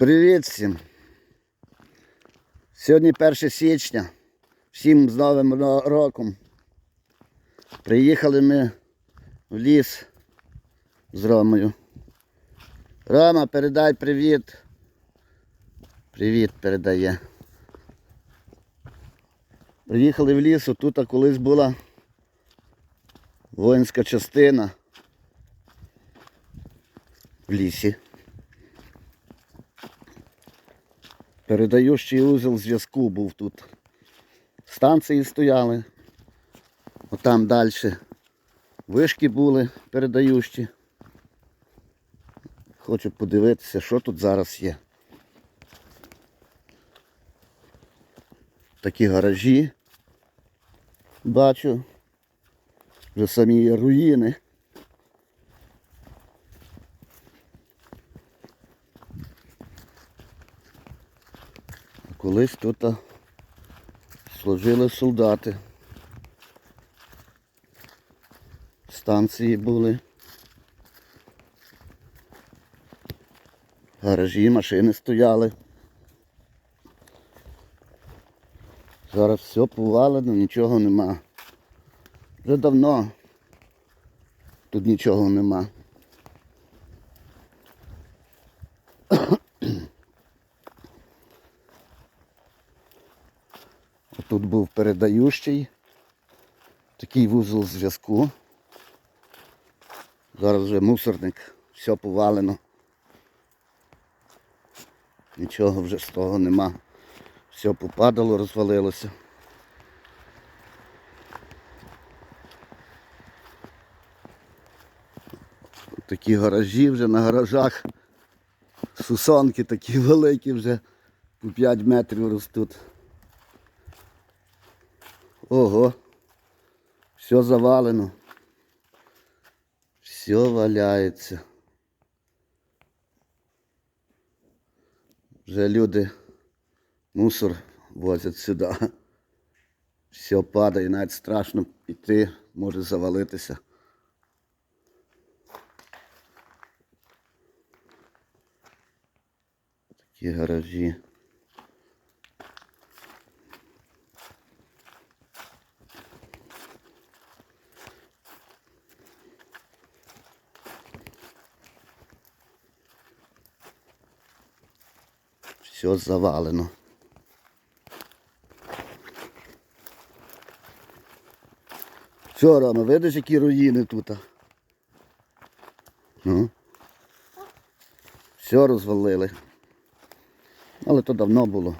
Привіт всім. Сьогодні 1 січня. Всім з Новим роком. Приїхали ми в ліс з Ромою. Рома, передай привіт. Привіт передає. Приїхали в ліс, тут колись була воїнська частина в лісі. Передаючий узел зв'язку був тут. Станції стояли. Отам далі вишки були передаючі. Хочу подивитися, що тут зараз є. Такі гаражі. Бачу. Вже самі руїни. Колись тут служили солдати. Станції були. Гаражі, машини стояли. Зараз все повалено, нічого нема. Вже давно тут нічого нема. Тут був передаючий, такий вузол зв'язку. Зараз вже мусорник, все повалено. Нічого вже з того нема. Все попадало, розвалилося. Такі гаражі вже на гаражах. Сусонки такі великі вже по 5 метрів ростуть. Ого. Все завалено. Все валяється. Вже люди мусор возять сюди. Все падає, навіть страшно піти, може завалитися. Такі гаражі. Все завалено. Все, Рома, видиш, які руїни тут? Ну. Все розвалили. Але то давно було.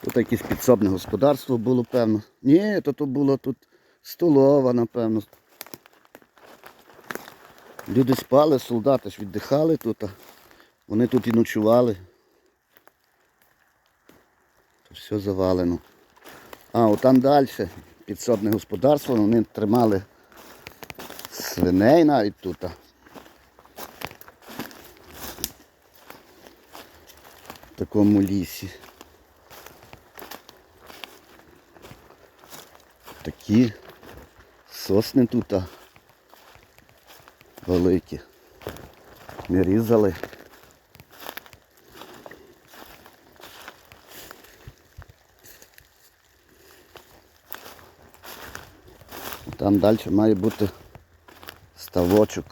Тут якесь підсобне господарство було, певно. Ні, то, то було тут столова, напевно. Люди спали, солдати ж віддихали тут. Вони тут і ночували. Все завалено. А, отам далі підсобне господарство, вони тримали свиней навіть тут. В такому лісі. Такі сосни тут великі. Ми різали. Там далі має бути ставочок.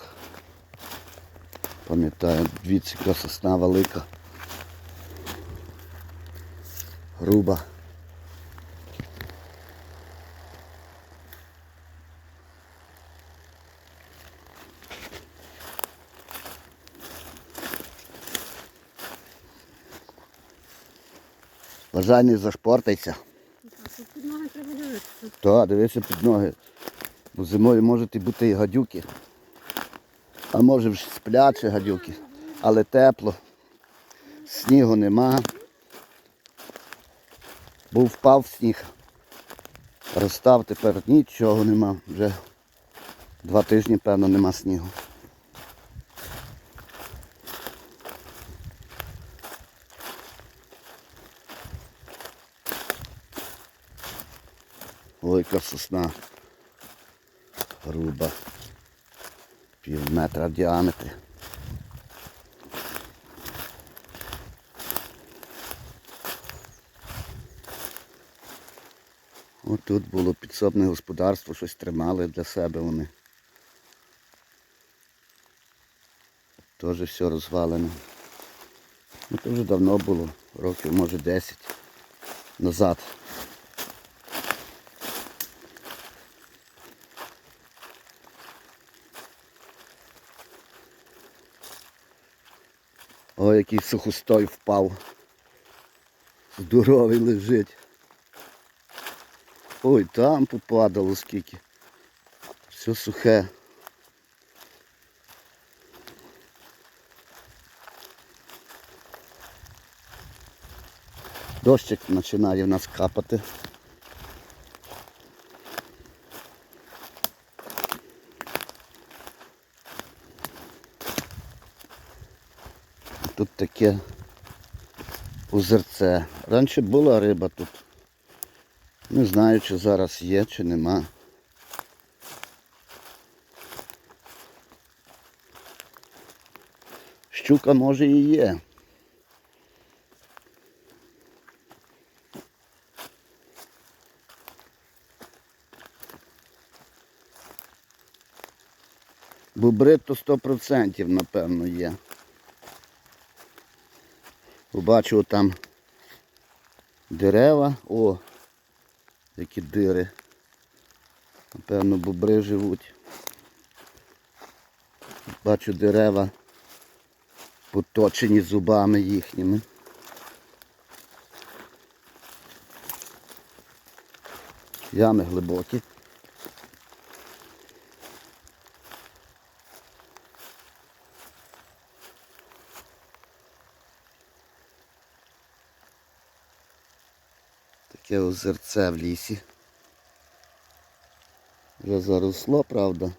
Пам'ятаю, дивіться, яка сосна велика. Груба. Зашпортайся. Ноги треба дивитися. Так, дивися під ноги. Бо зимою можуть бути і гадюки. А може вже сплять ще гадюки. Але тепло. Снігу нема. Був впав сніг. Розстав тепер нічого нема. Вже два тижні, певно, нема снігу. Ой, яка сосна. Руба пів метра в діаметрі. Отут було підсобне господарство, щось тримали для себе вони. Теж все розвалено. Ну, Це вже давно було, років може 10 назад. Ой, який сухостой впав. Здоровий лежить. Ой, там попадало скільки. Все сухе. Дощик починає в нас капати. Тут таке озерце. Раніше була риба тут. Не знаю, чи зараз є, чи нема. Щука може і є. Бобри то 100% напевно є. Побачив там дерева. О, які дири. Напевно, бобри живуть. Бачу дерева поточені зубами їхніми. Ями глибокі. Таке озерце в лісі. Вже заросло, правда.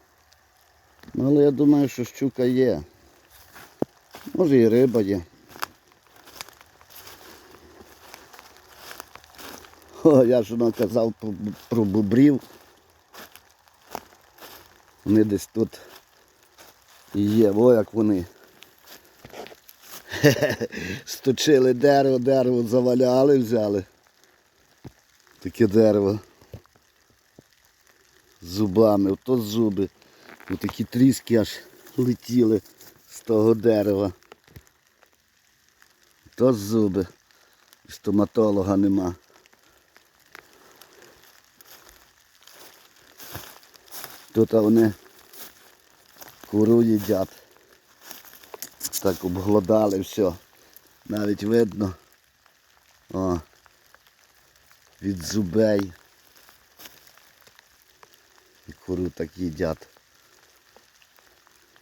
Ну, але я думаю, що щука є. Може і риба є. О, я ж воно казав про- бобрів. Вони десь тут є, о як вони. Сточили дерево, дерево заваляли, взяли. Таке дерево. З зубами, ото зуби. Ось такі тріски аж летіли з того дерева. То зуби. Стоматолога нема. Тут вони куру їдять. Так обглодали все. Навіть видно. О, від зубей. І куру так їдять.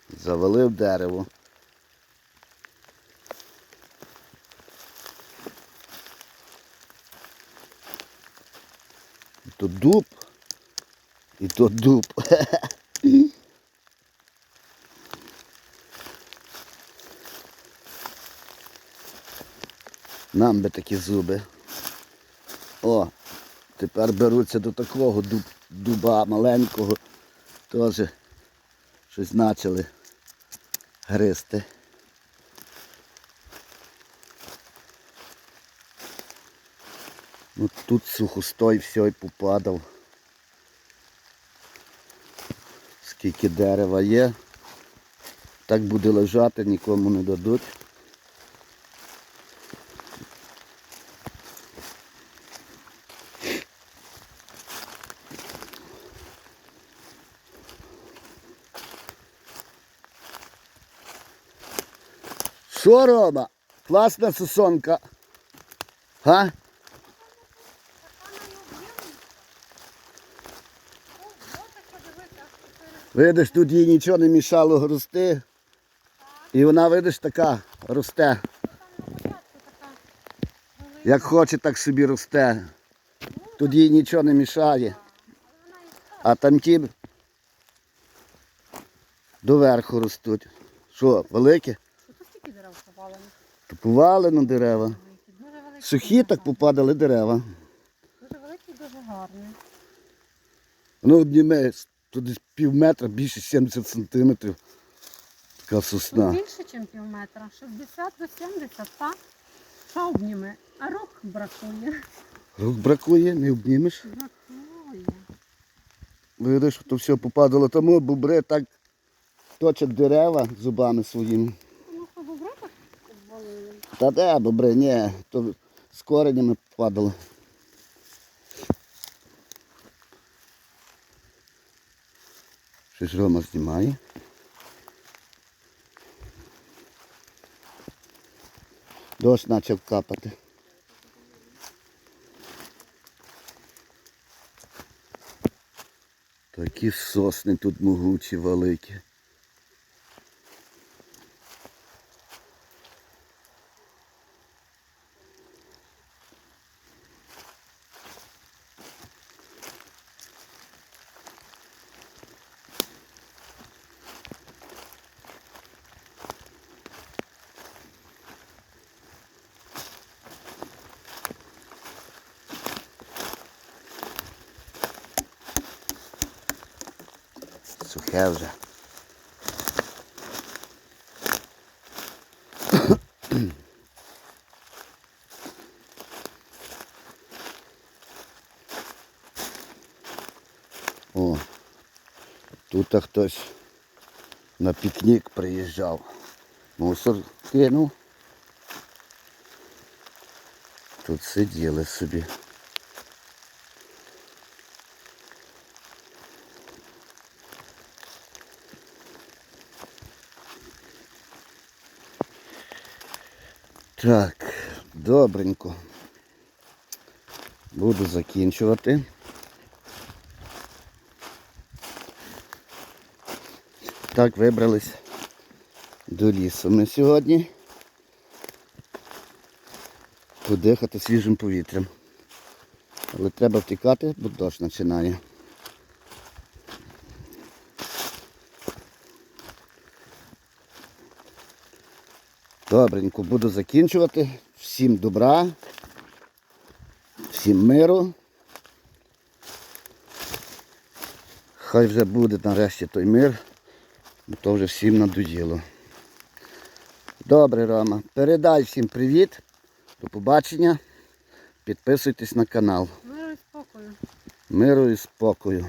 Завалив дерево. І то дуб, і то дуб. Нам би такі зуби. О, тепер беруться до такого дуб, дуба маленького. Теж щось почали гризти. Ну тут сухостой все і попадав. Скільки дерева є. Так буде лежати, нікому не дадуть. Що, Рома? Класна сосонка. Га? Видиш, тут їй нічого не мішало рости. І вона, видиш, така росте. Як хоче, так собі росте. Тут їй нічого не мішає. А там ті доверху ростуть. Що, великі? Тут стільки дерев повалено. То повалено дерева. Сухі так попадали дерева. Дуже великі, дуже гарні. Ну, тут десь пів метра, більше 70 сантиметрів. Така Тут сосна. більше, ніж пів метра. 60 до 70, так? Що обніме? А рук бракує. Рук бракує, не обнімеш. Бракує. Видиш, то все попадало. Тому бобри так точать дерева зубами своїми. Ну, що бобра так обвалили. Та де бобри, ні, то з коренями падало. Щось Рома знімає. Дощ почав капати. Такі сосни тут могучі, великі. Сухе вже. О, тут хтось на пікнік приїжджав. Мусор кинув. Тут сиділи собі. Так, добренько. Буду закінчувати. Так, вибрались до лісу. Ми сьогодні подихати свіжим повітрям. Але треба втікати, бо дощ починає. Добренько, буду закінчувати. Всім добра, всім миру. Хай вже буде нарешті той мир, бо то вже всім надоїло. Добре, Рома. Передай всім привіт. До побачення. Підписуйтесь на канал. Миру і спокою. Миру і спокою.